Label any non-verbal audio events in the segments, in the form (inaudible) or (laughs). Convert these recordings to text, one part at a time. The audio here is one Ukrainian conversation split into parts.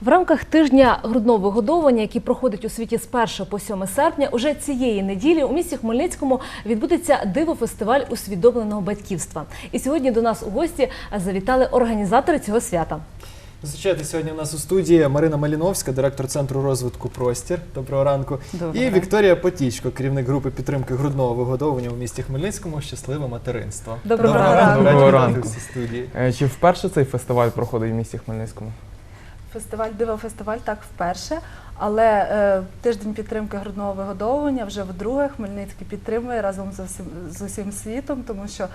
В рамках тижня грудного вигодовування, який проходить у світі з 1 по 7 серпня, уже цієї неділі у місті Хмельницькому відбудеться диво-фестиваль усвідомленого батьківства. І сьогодні до нас у гості завітали організатори цього свята. Зустрічайте сьогодні у нас у студії Марина Маліновська, директор центру розвитку Простір. Доброго ранку. Доброго і. Вікторія Потічко, керівник групи підтримки грудного вигодовування у місті Хмельницькому. Щасливе материнство. Доброго Доброго ранку. Раді Доброго ранку. в студії. Е, Чи вперше цей фестиваль проходить в місті Хмельницькому? Фестиваль Диво фестиваль так вперше, але е, тиждень підтримки грудного вигодовування вже вдруге Хмельницький підтримує разом з усім, з усім світом, тому що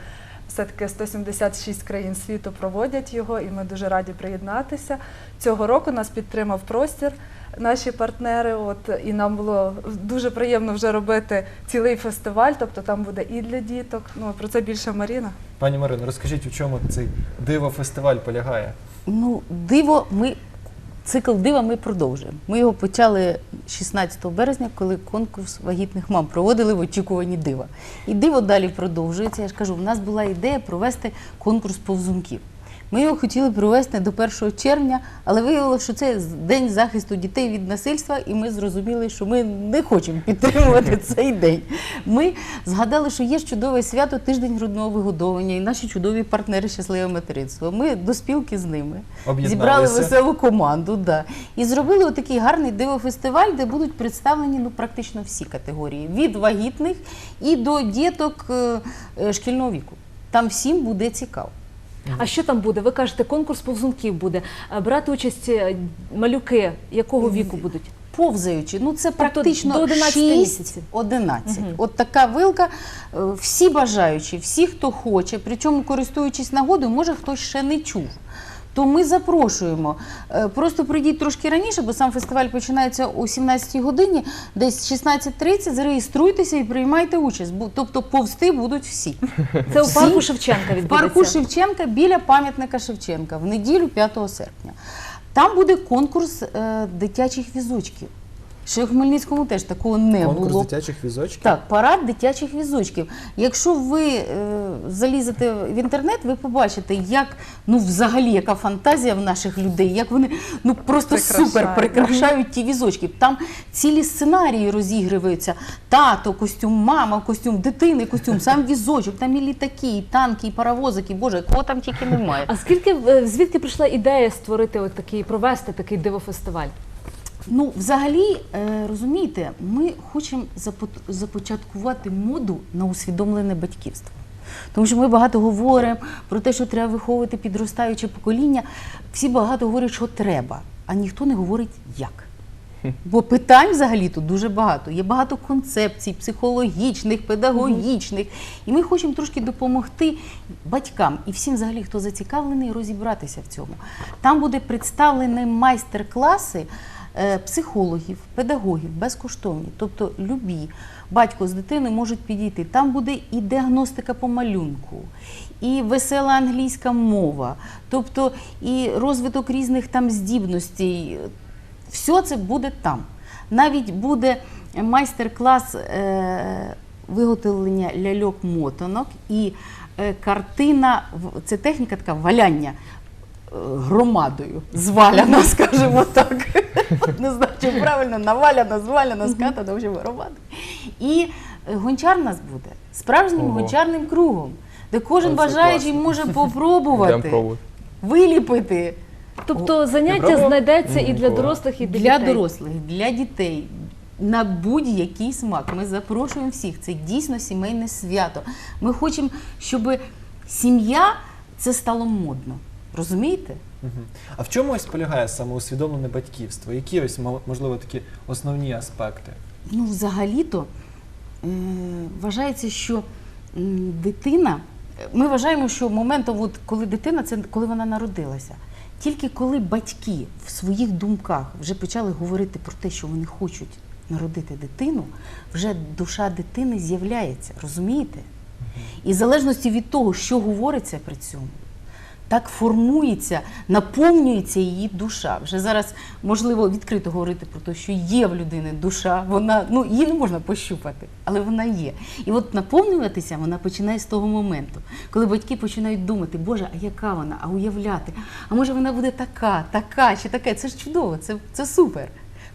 все-таки 176 країн світу проводять його, і ми дуже раді приєднатися. Цього року нас підтримав простір. Наші партнери, от і нам було дуже приємно вже робити цілий фестиваль. Тобто там буде і для діток. Ну про це більше Маріна. Пані Марино, розкажіть, у чому цей диво-фестиваль полягає? Ну, диво, ми цикл дива ми продовжуємо. Ми його почали 16 березня, коли конкурс вагітних мам проводили в очікуванні дива. І диво далі продовжується. Я ж кажу, в нас була ідея провести конкурс повзунків. Ми його хотіли провести до 1 червня, але виявилося, що це день захисту дітей від насильства, і ми зрозуміли, що ми не хочемо підтримувати (laughs) цей день. Ми згадали, що є чудове свято тиждень грудного вигодовування і наші чудові партнери щасливе материнство. Ми до спілки з ними зібрали веселу команду, да. і зробили отакий гарний дивофестиваль, де будуть представлені ну практично всі категорії від вагітних і до діток е, е, шкільного віку. Там всім буде цікаво. А що там буде? Ви кажете, конкурс повзунків буде. Е, Брати участь е, малюки якого віку будуть? Повзаючи, ну це Тобто практично до 11 місяців. 11. От така вилка. Е, Всі бажаючі, всі, хто хоче, причому користуючись нагодою, може хтось ще не чув. То ми запрошуємо. Е, Просто прийдіть трошки раніше, бо сам фестиваль починається о 17 годині, десь 16.30, зареєструйтеся і приймайте участь. Тобто повсти будуть всі. Це у парку Шевченка В парку Шевченка біля пам'ятника Шевченка в неділю 5 серпня. Там буде конкурс е, дитячих візочків. Ще в Хмельницькому теж такого не Конкурс було. дитячих візочків. Так, парад дитячих візочків. Якщо ви е, залізете в інтернет, ви побачите, як ну взагалі яка фантазія в наших людей, як вони ну просто Прикрашають. супер прикрашають ті візочки. Там цілі сценарії розігріваються. Тато, костюм, мама, костюм дитини, костюм, сам візочок, там і літаки, і танки, і паровозики. Боже, кого там тільки немає. А скільки е, звідки прийшла ідея створити от такий, провести такий дивофестиваль? Ну, взагалі, е, розумієте, ми хочемо запо- започаткувати моду на усвідомлене батьківство. Тому що ми багато говоримо про те, що треба виховувати підростаюче покоління. Всі багато говорять, що треба, а ніхто не говорить як. Бо питань взагалі тут дуже багато. Є багато концепцій психологічних, педагогічних. І ми хочемо трошки допомогти батькам і всім, взагалі, хто зацікавлений, розібратися в цьому. Там буде представлені майстер-класи психологів, педагогів безкоштовні, тобто любі. Батько з дитиною можуть підійти. Там буде і діагностика по малюнку, і весела англійська мова, тобто і розвиток різних там здібностей. Все це буде там. Навіть буде майстер-клас е, виготовлення ляльок-мотанок і е, картина, це техніка така валяння е, громадою, зваляна, (laughs) скажімо так. Не знаю, чи правильно, наваляна, зваляна, скатана, в общем, громадою. І гончар нас буде справжнім Ого. гончарним кругом, де кожен бажаючий класно. може попробувати, виліпити. Тобто заняття знайдеться і для дорослих, і для, для дітей. дорослих, для дітей. На будь-який смак. Ми запрошуємо всіх. Це дійсно сімейне свято. Ми хочемо, щоб сім'я це стало модно. Розумієте? А в чому ось полягає саме усвідомлене батьківство? Які ось мо- можливо такі основні аспекти? Ну, взагалі-то е, вважається, що дитина. Ми вважаємо, що моментом, от, коли дитина, це коли вона народилася. Тільки коли батьки в своїх думках вже почали говорити про те, що вони хочуть народити дитину, вже душа дитини з'являється, розумієте? І в залежності від того, що говориться при цьому, так формується, наповнюється її душа. Вже зараз можливо відкрито говорити про те, що є в людини душа, вона ну її не можна пощупати, але вона є. І от наповнюватися вона починає з того моменту, коли батьки починають думати, Боже, а яка вона, а уявляти, а може вона буде така, така чи таке. Це ж чудово, це, це супер.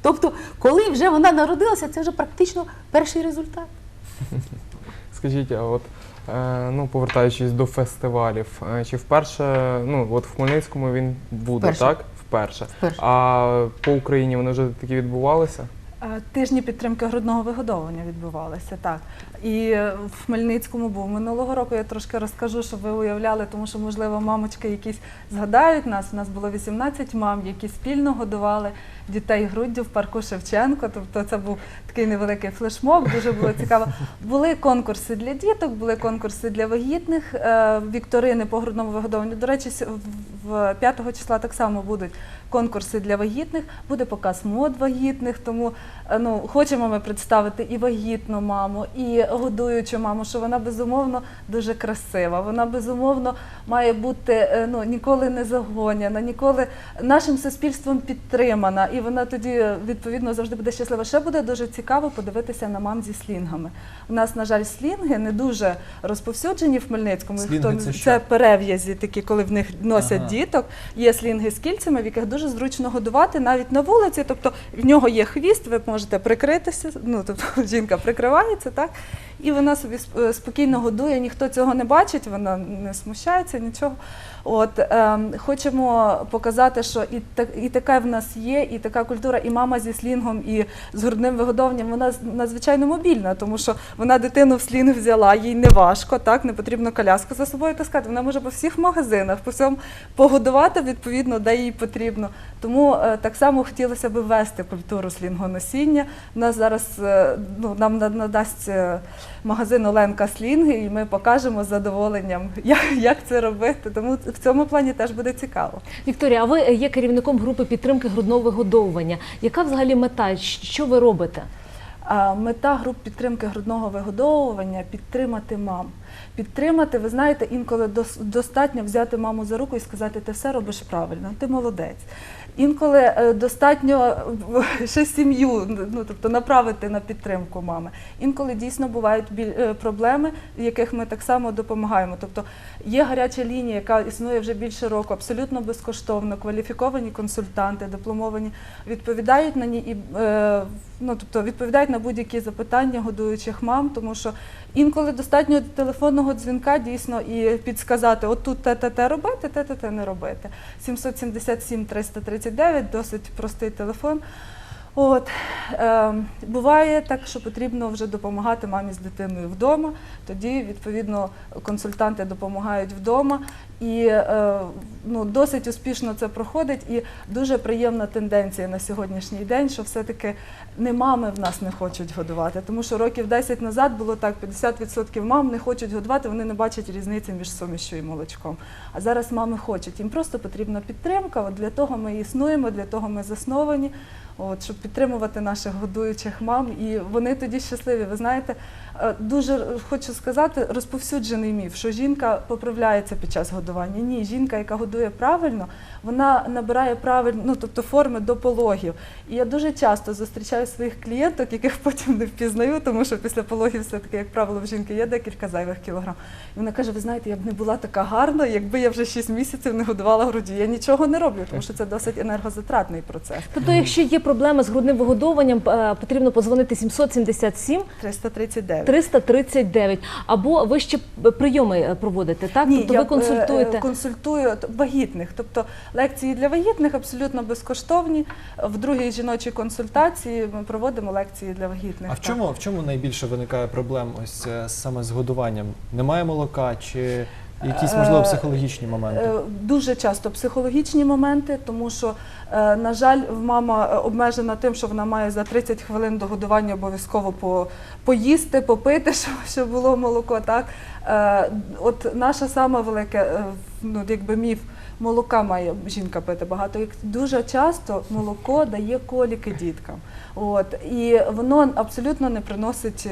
Тобто, коли вже вона народилася, це вже практично перший результат. Скажіть, а от ну, повертаючись до фестивалів, е, чи вперше, ну от в Хмельницькому він буде, Вперше. так? Вперше. Вперше. А по Україні вони вже такі відбувалися? Е, Тижні підтримки грудного вигодовування відбувалися, так. І в Хмельницькому був минулого року. Я трошки розкажу, щоб ви уявляли, тому що, можливо, мамочки якісь згадають нас. У нас було 18 мам, які спільно годували дітей груддю в парку Шевченко. Тобто це був такий невеликий флешмоб, дуже було цікаво. Були конкурси для діток, були конкурси для вагітних, е, вікторини по грудному вигодовуванню. До речі, в- в 5 числа так само будуть конкурси для вагітних, буде показ мод вагітних. Тому ну, хочемо ми представити і вагітну маму, і годуючу маму, що вона безумовно дуже красива. Вона безумовно має бути е, ну, ніколи не загоняна, ніколи нашим суспільством підтримана. І вона тоді е, відповідно завжди буде щаслива. Ще буде дуже цікаво подивитися на мам зі слінгами. У нас, на жаль, слінги не дуже розповсюджені в Хмельницькому. Слінги це що? це перев'язі, такі, коли в них носять Ага. діток. Є слінги з кільцями, в яких дуже зручно годувати навіть на вулиці. Тобто в нього є хвіст, ви можете прикритися. Ну тобто (laughs) жінка прикривається, так і вона собі е, спокійно годує. Ніхто цього не бачить, вона не смущається, нічого. От ем, хочемо показати, що і так і така в нас є, і така культура, і мама зі слінгом, і з грудним вигодовуванням, вона надзвичайно мобільна, тому що вона дитину в слінг взяла, їй не важко, так не потрібно коляску за собою таскати. Вона може по всіх магазинах, по всьому погодувати відповідно, де їй потрібно. Тому е, так само хотілося б ввести культуру слінгоносіння. У нас зараз е, ну, нам надасть е, магазин Оленка Слінги, і ми покажемо з задоволенням, як, як це робити. Тому в цьому плані теж буде цікаво. Вікторія, а ви є керівником групи підтримки грудного вигодовування. Яка взагалі мета? Що ви робите? Мета груп підтримки грудного вигодовування підтримати мам. Підтримати, ви знаєте, інколи дос- достатньо взяти маму за руку і сказати, ти все робиш правильно, ти молодець. Інколи е, достатньо ще сім'ю, ну тобто направити на підтримку мами. Інколи дійсно бувають е, проблеми, в яких ми так само допомагаємо. Тобто є гаряча лінія, яка існує вже більше року, абсолютно безкоштовно, кваліфіковані консультанти, дипломовані, відповідають на ній і е, ну, тобто відповідають на будь-які запитання годуючих мам, тому що інколи достатньо телефонного дзвінка дійсно і підсказати, от тут те, те, те робити, те, те, те не робити. 777 339 досить простий телефон. От е, буває так, що потрібно вже допомагати мамі з дитиною вдома. Тоді відповідно консультанти допомагають вдома, і е, ну досить успішно це проходить. І дуже приємна тенденція на сьогоднішній день, що все-таки не мами в нас не хочуть годувати, тому що років 10 назад було так: 50% мам не хочуть годувати, вони не бачать різниці між сумішю і молочком. А зараз мами хочуть. Їм просто потрібна підтримка. От для того ми існуємо, для того ми засновані. От, щоб підтримувати наших годуючих мам, і вони тоді щасливі. Ви знаєте, дуже хочу сказати, розповсюджений міф, що жінка поправляється під час годування. Ні, жінка, яка годує правильно, вона набирає правильно, ну тобто форми до пологів. І я дуже часто зустрічаю своїх клієнток, яких (laughs) потім не впізнаю, тому що після пологів все-таки, як правило, в жінки є декілька зайвих кілограм. І вона каже: ви знаєте, я б не була така гарна, якби я вже 6 місяців не годувала груді. Я нічого не роблю, тому що це досить енергозатратний процес. Тобто, якщо є проблеми з грудним вигодовуванням, е, потрібно позвонити 777 339. 339. Або ви ще прийоми е, проводите, так? тобто я, ви консультуєте. е, е, консультую вагітних. Тобто лекції для вагітних абсолютно безкоштовні. В другій жіночій консультації ми проводимо лекції для вагітних. А в чому, в чому найбільше виникає проблем ось е, саме з годуванням? Немає молока чи якісь можливо психологічні моменти? Е, Дуже часто психологічні моменти, тому що, е, на жаль, мама е, обмежена тим, що вона має за 30 хвилин до годування обов'язково по, поїсти, попити, (laughs) щоб, було молоко. Так? От наша сама велика ну, якби міф. Молока має жінка пити багато. Дуже часто молоко дає коліки діткам. От і воно абсолютно не приносить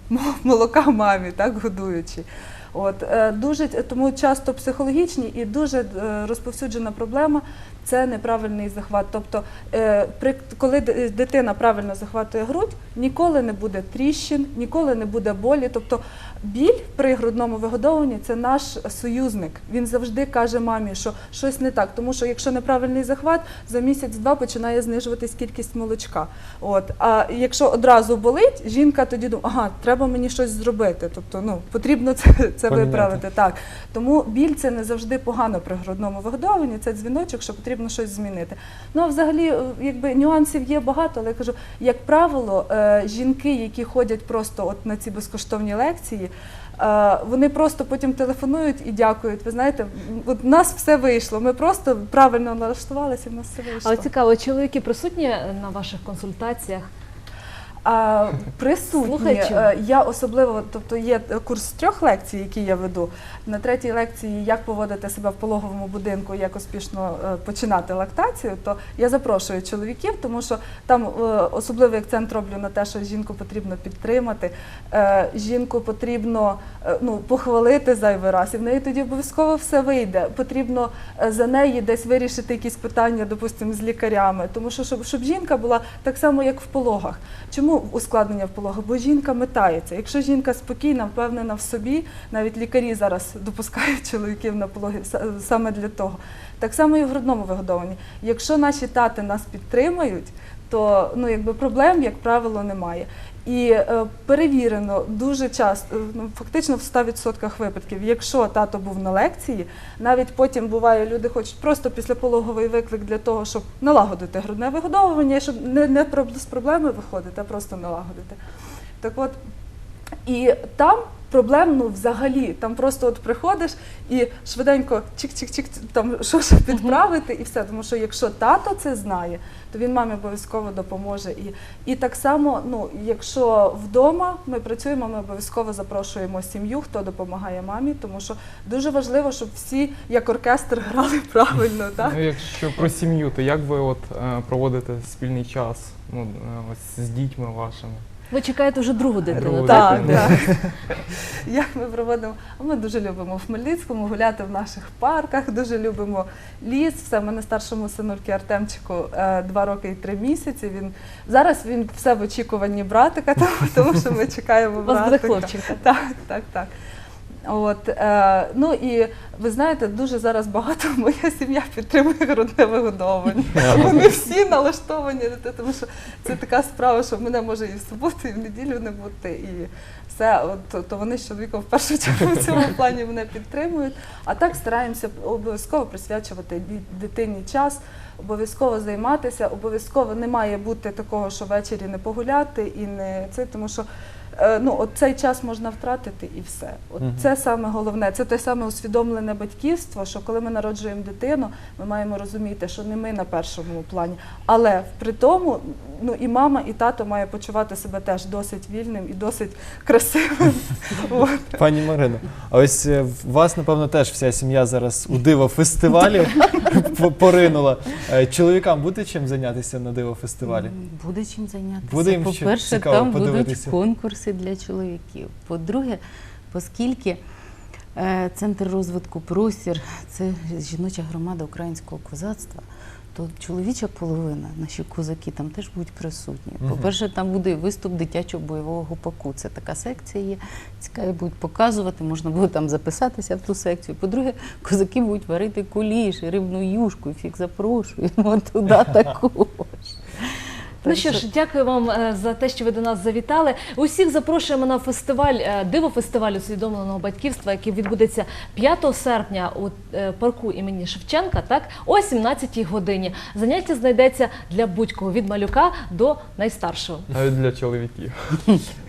(laughs) молока мамі, так годуючи. От е, дуже тому часто психологічні і дуже е, розповсюджена проблема це неправильний захват. Тобто, е, при коли дитина правильно захватує грудь, ніколи не буде тріщин, ніколи не буде болі. Тобто біль при грудному вигодовуванні це наш союзник. Він завжди каже мамі, що щось не так. Тому що якщо неправильний захват, за місяць-два починає знижуватись кількість молочка. От а якщо одразу болить, жінка тоді думає, ага, треба мені щось зробити. Тобто, ну потрібно це, це Поміняти. виправити. Так тому біль це не завжди погано при грудному вигодовуванні. Це дзвіночок, що потрібно щось змінити. Ну а взагалі, е, якби нюансів є багато, але я кажу, як правило, е, жінки, які ходять просто от на ці безкоштовні лекції. е, Вони просто потім телефонують і дякують. Ви знаєте, от в нас все вийшло. Ми просто правильно налаштувалися, і в нас все вийшло. Але цікаво, чоловіки присутні на ваших консультаціях? А, присутні. Е, Я особливо, тобто є курс трьох лекцій, які я веду. На третій лекції як поводити себе в пологовому будинку, як успішно е, починати лактацію, то я запрошую чоловіків, тому що там е, особливий акцент роблю на те, що жінку потрібно підтримати, жінку потрібно ну, похвалити зайвий раз, і в неї тоді обов'язково все вийде. Потрібно за неї десь вирішити якісь питання, допустимо, з лікарями. Тому що щоб, щоб жінка була так само, як в пологах. Чому ускладнення в пологах? Бо жінка метається. Якщо жінка спокійна, впевнена в собі, навіть лікарі зараз допускають (laughs) чоловіків на пологи саме для того. Так само і в грудному вигодованні. Якщо наші тати нас підтримують, то ну, якби проблем, як правило, немає. І е, перевірено дуже часто, е, ну, фактично в 100% випадків, якщо тато був на лекції, навіть потім буває, люди хочуть просто післяпологовий виклик для того, щоб налагодити грудне вигодовування, щоб не, не з проблеми виходити, а просто налагодити. Так от, і там проблем ну взагалі. Там просто от приходиш і швиденько чик-чик-чик, там що підправити і все. Тому що якщо тато це знає, то він мамі обов'язково допоможе. І, і так само, ну якщо вдома ми працюємо, ми обов'язково запрошуємо сім'ю, хто допомагає мамі, тому що дуже важливо, щоб всі як оркестр грали правильно. Так? Ну, якщо про сім'ю, то як ви от е, проводите спільний час ну, е, ось з дітьми вашими? Ви чекаєте вже другу дитину, так? Так, (laughs) Як ми проводимо? А Ми дуже любимо в Хмельницькому гуляти в наших парках, дуже любимо ліс. Все, мене старшому синульки Артемчику е, два роки і три місяці. Він зараз він все в очікуванні братика, (laughs) тому, тому що ми чекаємо У вас буде братика. хлопчик. так? Так, так, так. От, е, ну і ви знаєте, дуже зараз багато (laughs) моя сім'я підтримує грудне вигодовування. Вони всі налаштовані тому що це така справа, що мене може і в суботу, і в неділю не бути. І все, от, то вони з чоловіком в першу чергу в цьому (laughs) плані мене підтримують. А так стараємося обов'язково присвячувати дитині час, обов'язково займатися, обов'язково не має бути такого, що ввечері не погуляти і не це, тому що. Е, Ну, от цей час можна втратити і все. От Мгм. це саме головне. Це те саме усвідомлене батьківство, що коли ми народжуємо дитину, ми маємо розуміти, що не ми на першому плані. Але при тому, ну і мама, і тато має почувати себе теж досить вільним і досить красивим. (laughs) Пані Марино, а ось е, в вас, напевно, теж вся сім'я зараз у диво фестивалі (laughs) поринула. Е, Чоловікам буде чим зайнятися на диво фестивалі? Буде чим зайнятися. Буде їм По-перше, цікаво там подивитися? будуть конкурси для чоловіків. По-друге, оскільки е, центр розвитку простір це жіноча громада українського козацтва, то чоловіча половина, наші козаки, там теж будуть присутні. По-перше, там буде виступ дитячого бойового гупаку. Це така секція є. Цікаві будуть показувати, можна буде там записатися в ту секцію. По-друге, козаки будуть варити куліш, рибну юшку, всіх запрошуємо (laughs) туди також. Ну що ж, дякую вам е, за те, що ви до нас завітали. Усіх запрошуємо на фестиваль е, диво фестиваль усвідомленого батьківства, який відбудеться 5 серпня у е, парку імені Шевченка, так о 17 годині. Заняття знайдеться для будь-кого від малюка до найстаршого. Навіть для чоловіків. (laughs)